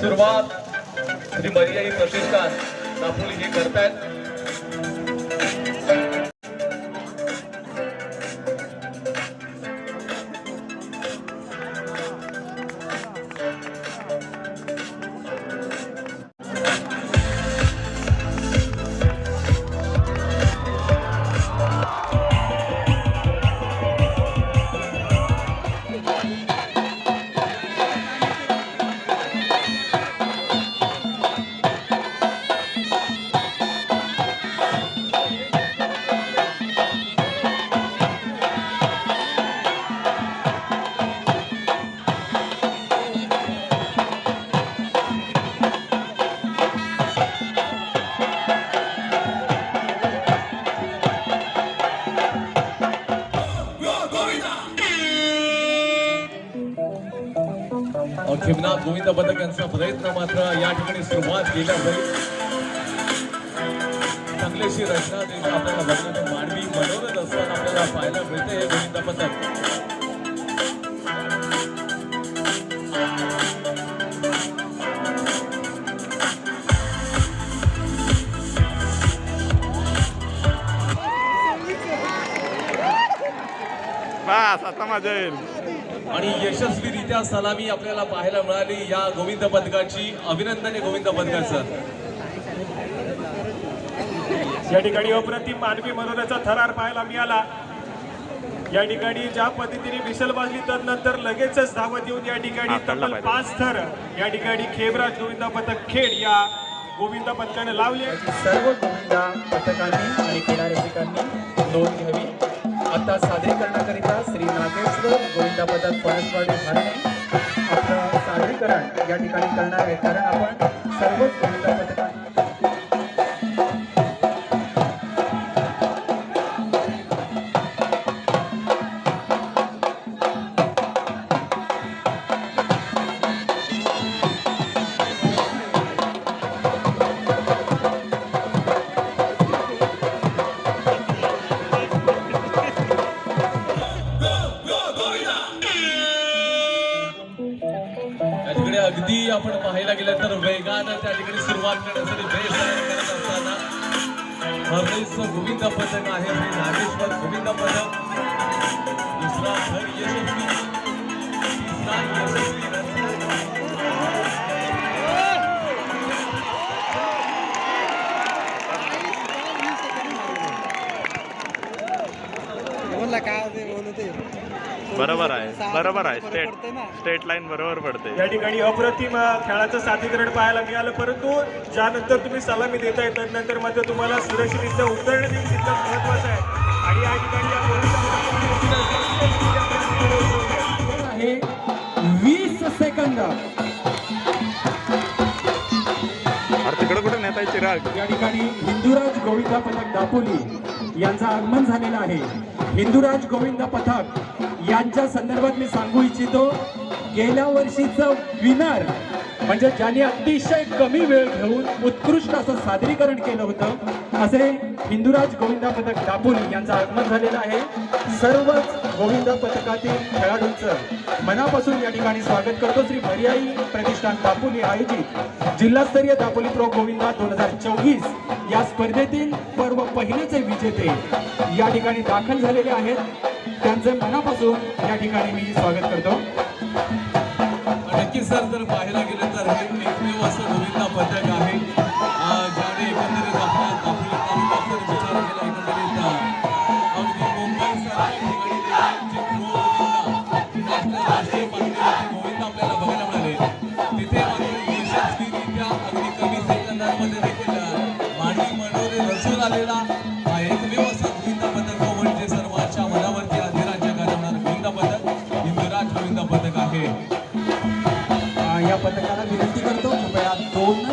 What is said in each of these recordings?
सुरुवात. श्री मर्याई प्रतिष्ठान दापोली हे करतायत. गोविंद पथक यांचा प्रयत्न मात्र या ठिकाणी सुरुवात केल्या जाईल चांगलीशी रचना देखील आपल्याला बघण्याचं मानवी मनोरथ असताना आपल्याला पाहायला मिळते हे गोविंद पथक बस आता मजा येईल. आणि यशस्वीरित्या सलामी आपल्याला पाहायला मिळाली या गोविंद पथकाची अभिनंदन आहे गोविंद पथकाचं या ठिकाणी अप्रतिम मानवी मनोरथाचा थरार पाहायला मिळाला. या ठिकाणी ज्या पद्धतीने विसल वाजली तदनंतर लगेचच धावत येऊन या ठिकाणी तब्बल. पाच थर. या ठिकाणी खेबराज गोविंदा पथक खेड या गोविंदा पथकाने लावले. सर्व गोविंदा पथकांनी आणि रसिकांनी नोंद नागेश्वर गोविंदा पथक आपलं सादरीकरण या ठिकाणी करणार आहे. कारण आपण वेगानं त्या ठिकाणी सुरुवात करण्यासाठी बेस करत असताना हरलेस गोविंद पथक आहे श्री नागेश्वर गोविंद पथक दुसरा थर यशस्वी तिसरा यशस्वी. काय ते. बोलते बरोबर आहे बरोबर आहे. स्टेट स्टेट लाईन बरोबर पडते या ठिकाणी अप्रतिम खेळाचं सादरीकरण पाहायला मिळालं. परंतु ज्यानंतर तुम्ही सलामी देताय तदनंतर मात्र तुम्हाला सुरक्षितरित्या उतरणे देखील तितकंच महत्वाचं आहे. आणि या ठिकाणी आहे. वीस सेकंद तिकडे कुठे नेता चिराग? या ठिकाणी हिंदुराज गोविंदा पथक दापोली यांचं आगमन झालेलं आहे. हिंदुराज गोविंद पथक यांच्या संदर्भात मी सांगू इच्छितो गेल्या वर्षीचं विनर म्हणजे ज्यांनी अतिशय कमी वेळ घेऊन उत्कृष्ट असं सादरीकरण केलं होतं असे हिंदुराज गोविंदा पथक दापोली यांचं आगमन झालेलं आहे. सर्वच गोविंद पथकातील खेळाडूंचं मनापासून या ठिकाणी स्वागत करतो. श्री पर्यायी प्रतिष्ठान दापोली आयोजित जिल्हास्तरीय दापोली प्रो. गोविंदा दोन हजार चोवीस या स्पर्धेतील पर्व पहिलेचे विजेते. या ठिकाणी दाखल झालेले आहेत. त्यांचे मनापासून या ठिकाणी मी स्वागत करतो. नक्कीच सर जर पाहायला गेलं तर हे एकमेव असं गोविंदा पथक आहे. आहे या पथकाला विनंती करतो कृपया दोन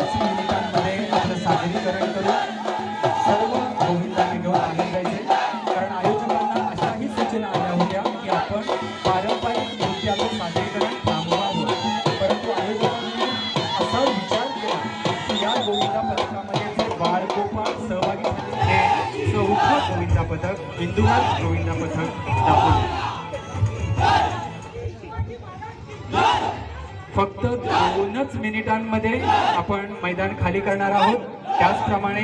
फक्त दोनच मिनिटांमध्ये आपण मैदान खाली करणार आहोत. त्याचप्रमाणे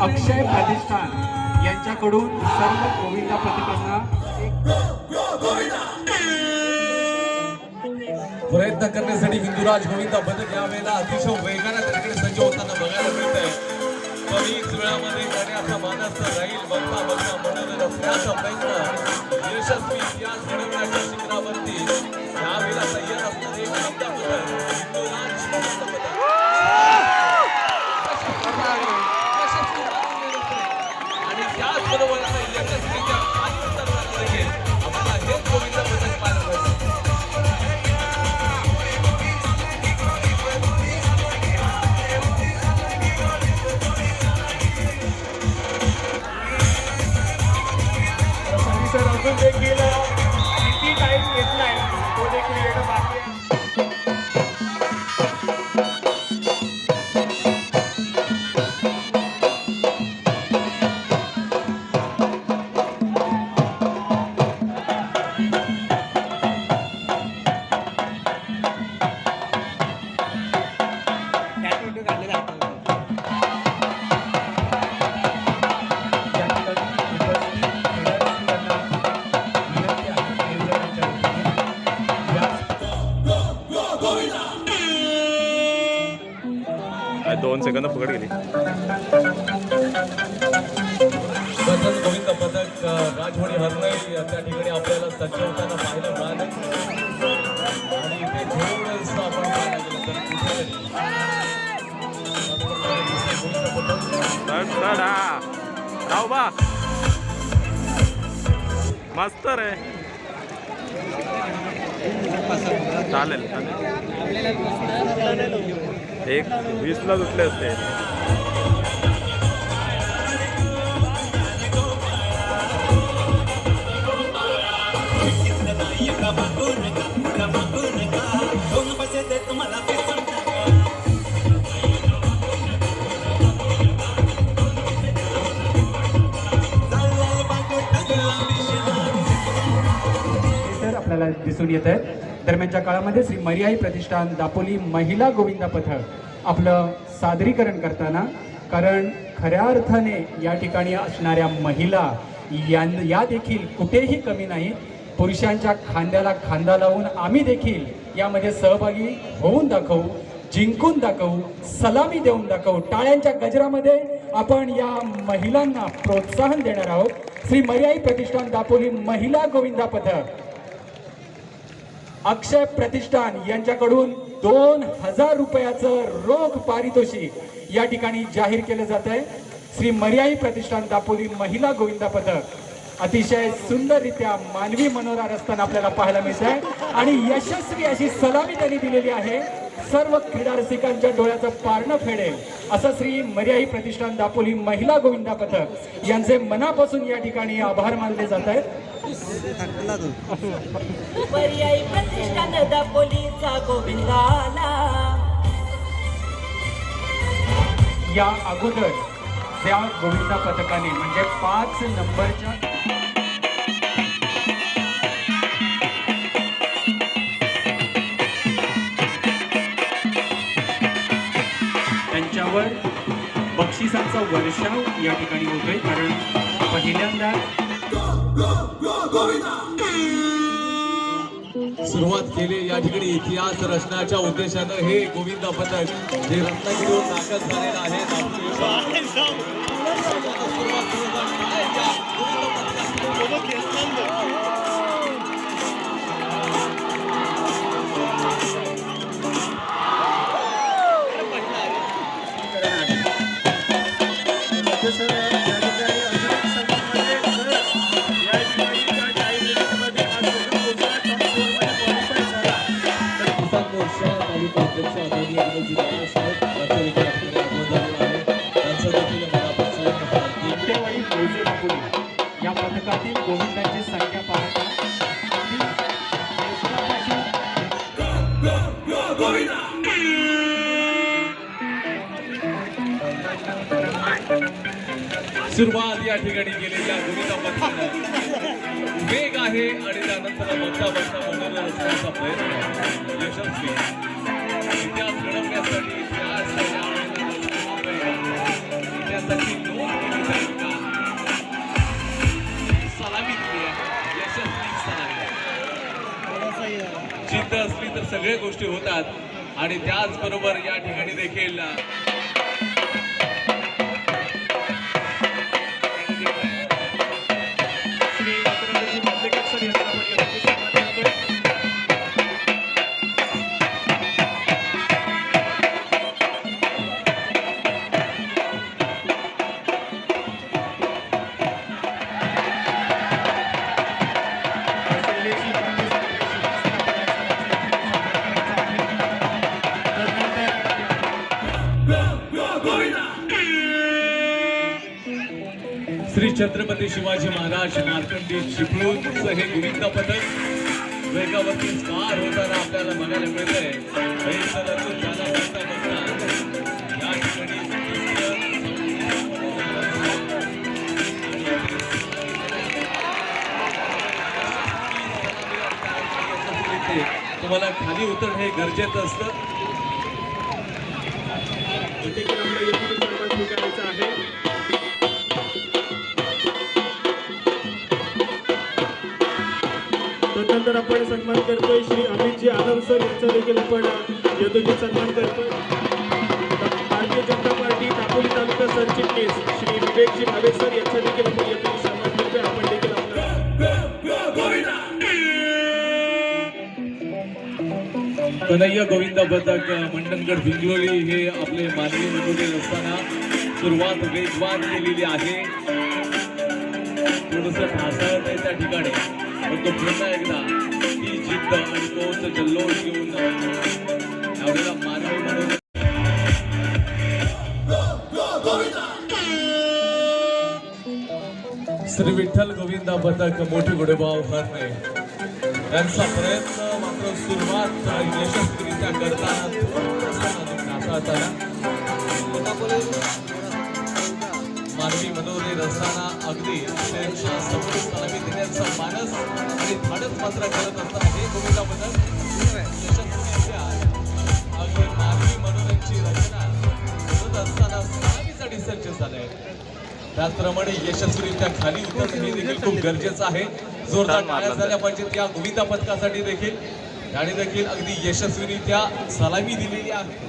अक्षय प्रतिष्ठान यांच्याकडून सर्व गोविंदा पथकांना प्रयत्न करण्यासाठी हिंदुराज गोविंदा बदल यावेळेला अतिशय वेगाने त्याकडे सज्ज होताना बघायला मिळत आहे कमीच वेळामध्ये करण्याचा मानस राहील बघता बघता मनोरंजन असण्याचा प्रयत्न यशस्वी इतिहास घडवण्याच्या शिखरावरती. असणारे गोविंदा काय दोन सेकंद फुकट गेली. गोविंद पथक राजवाडी हरणाई त्या ठिकाणी आपल्याला सज्ज होताना पाहायला मिळालं. आणि थोडंसं आपण पाहायला गेलं तर कुठेतरी बा. मस्त रे. चालेल चालेल. एक वीसला सुटले असते. आपल्याला दिसून येत आहे दरम्यानच्या काळामध्ये श्री मर्याई प्रतिष्ठान दापोली महिला गोविंदा पथक आपलं सादरीकरण करताना कारण खऱ्या अर्थाने या ठिकाणी असणाऱ्या महिला यां या देखील कुठेही कमी नाहीत. पुरुषांच्या खांद्याला खांदा लावून आम्ही देखील यामध्ये सहभागी होऊन दाखवू जिंकून दाखवू सलामी देऊन दाखवू. टाळ्यांच्या गजरामध्ये आपण या महिलांना प्रोत्साहन देणार आहोत. श्री मर्याई प्रतिष्ठान दापोली महिला गोविंदा पथक. अक्षय प्रतिष्ठान यांच्याकडून दोन हजार रुपयाचं रोख पारितोषिक या ठिकाणी जाहीर केलं जात आहे. श्री मर्याई प्रतिष्ठान दापोली महिला गोविंदा पथक. अतिशय सुंदररित्या मानवी मनोरा रस्ताना आपल्याला पाहायला मिळत आहे आणि यशस्वी अशी सलामी त्यांनी दिलेली आहे. सर्व क्रीडा रसिकांच्या डोळ्याचं पारणं फेडेल. असं श्री मर्याई प्रतिष्ठान दापोली महिला गोविंदा पथक यांचे मनापासून या ठिकाणी आभार मानले जात आहेत. पर्यायी प्रतिष्ठान दापोलीचा गोविंदाला. या अगोदर त्या गोविंदा पथकाने म्हणजे पाच नंबरच्या त्यांच्यावर बक्षिसांचा वर्षाव या ठिकाणी होतोय कारण पहिल्यांदा सुरुवात केली या ठिकाणी इतिहास रचण्याच्या उद्देशानं हे गोविंदा पथक जे रत्नागिरीवर दाखल झालेलं आहे. दापोली या गोविंदांची संख्या पाहता सुरुवात या ठिकाणी केली या गोविंदा वेग आहे आणि त्यानंतर बघता बघता मनोरंजन प्रयत्न यशस्वी इथं असली तर सगळे गोष्टी होतात. आणि त्याचबरोबर या ठिकाणी देखील छत्रपती शिवाजी महाराज मार्कंडी चिपळूणचं हे गोविंद पथक वेगावरती स्टार होताना आपल्याला बघायला मिळतंय. आहे या ठिकाणी तुम्हाला खाली उतरणं हे गरजेचं असतं. आहे. त्यानंतर आपण सन्मान करतोय. श्री अमितजी आलम सर यांचा देखील आपण यथोचित सन्मान करतोय. भारतीय जनता पार्टी दापोली तालुका सरचिटणीस श्री विवेकजी भावे सर यांचा देखील आपण यथोचित सन्मान करतोय. आपण देखील आपला कन्हैया गोविंद पथक मंडणगड भिंगलोली हे आपले मानवी मनोरे असताना सुरुवात वेगवान केलेली आहे. थोडस ढासळत आहे त्या ठिकाणी. पण तो पुन्हा एकदा ही जिद्द आणि तोच जल्लोष घेऊन यावेळेला मानवी म्हणून श्री विठ्ठल गोविंदा पथक मोठे गुडेभाव हरणे त्यांचा प्रयत्न मात्र सुरुवात यशस्वीरित्या करताना थोडासा मानवी मनोरे रस्ताना अगदी त्यांच्यासमोर सलामी देण्याचा मानस आणि धाडस मात्र करत असताना हे गोविंदा पथक यशस्वीरित्या अगदी मानवी मनोऱ्यांची रचना करत असताना सलामीसाठी सज्ज झालंय. त्याचप्रमाणे यशस्वीरित्या खाली उतरणं हे देखील खूप गरजेचं आहे. जोरदार टाळ्या झाल्या पाहिजेत या गोविंदा पथकासाठी देखील. त्याने देखील अगदी यशस्वीरित्या सलामी दिलेली आहे.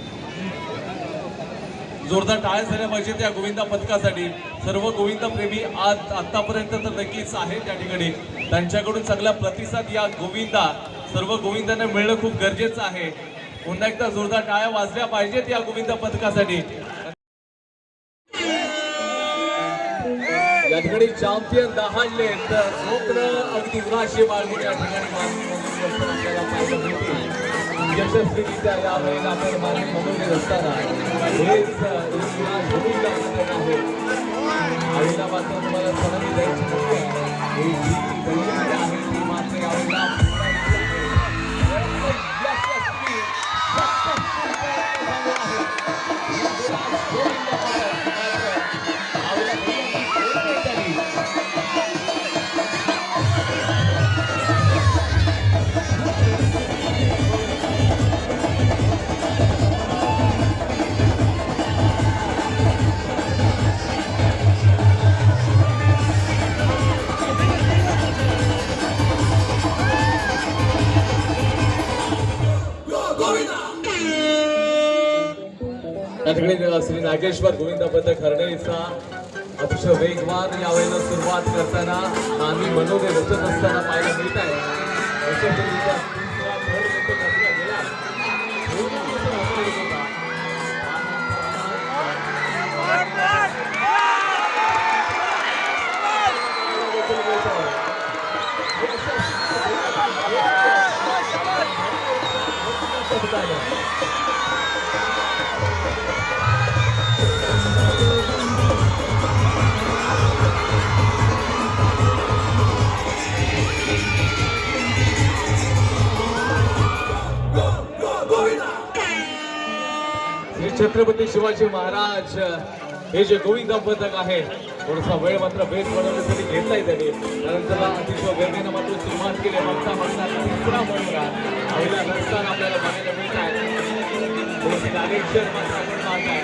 जोरदार टाळ्या झाल्या पाहिजेत त्या गोविंदा पथकासाठी सर्व गोविंदप्रेमी आज आत्तापर्यंत तर नक्कीच आहे त्या ठिकाणी. त्यांच्याकडून चांगला प्रतिसाद या गोविंदा सर्व गोविंदांना मिळणं खूप गरजेचं आहे. पुन्हा एकदा जोरदार टाळ्या वाजल्या पाहिजेत या गोविंदा पथकासाठी या ठिकाणी चॅम्पियन दहाडले तर स्वप्न अगदी उराशी बाळगून या ठिकाणी आपल्याला यशस्वीरित्या या वेळेला आपण असताना हेच युवराज गोविंद आपल्याला आहे आईला मात्र तुम्हाला या श्री नागेश्वर गोविंद पथक हरणेचा अतिशय वेगवान यावेळेला सुरुवात करताना आम्ही मनोदय रचत असताना पाहायला मिळत आहे. छत्रपती शिवाजी महाराज हे जे गोविंदा पथक आहे थोडासा वेळ मात्र बेस बनवण्यासाठी घेतलाय त्यांनी. त्यानंतर अतिशय गर्दीनं मात्र सुरुवात केली. मागता मागता तिसरा मुलगा पहिला रस्ता आपल्याला बघायला मिळत आहे थोडीशी नागेश्वर मात्र आपण पाहत आहे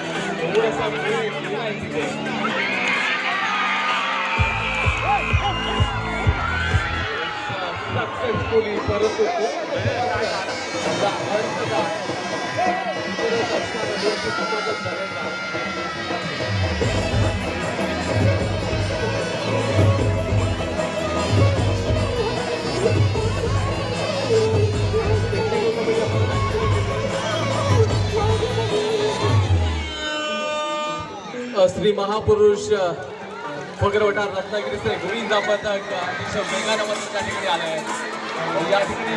थोडासा वेळ आहे तिथे. सक्सेसफुली परत होतो श्री महापुरुष अ, फगरवटा रत्नागिरी श्री गोविंदा पथक अतिशय वेगानं मधून त्या ठिकाणी आलं आहे या ठिकाणी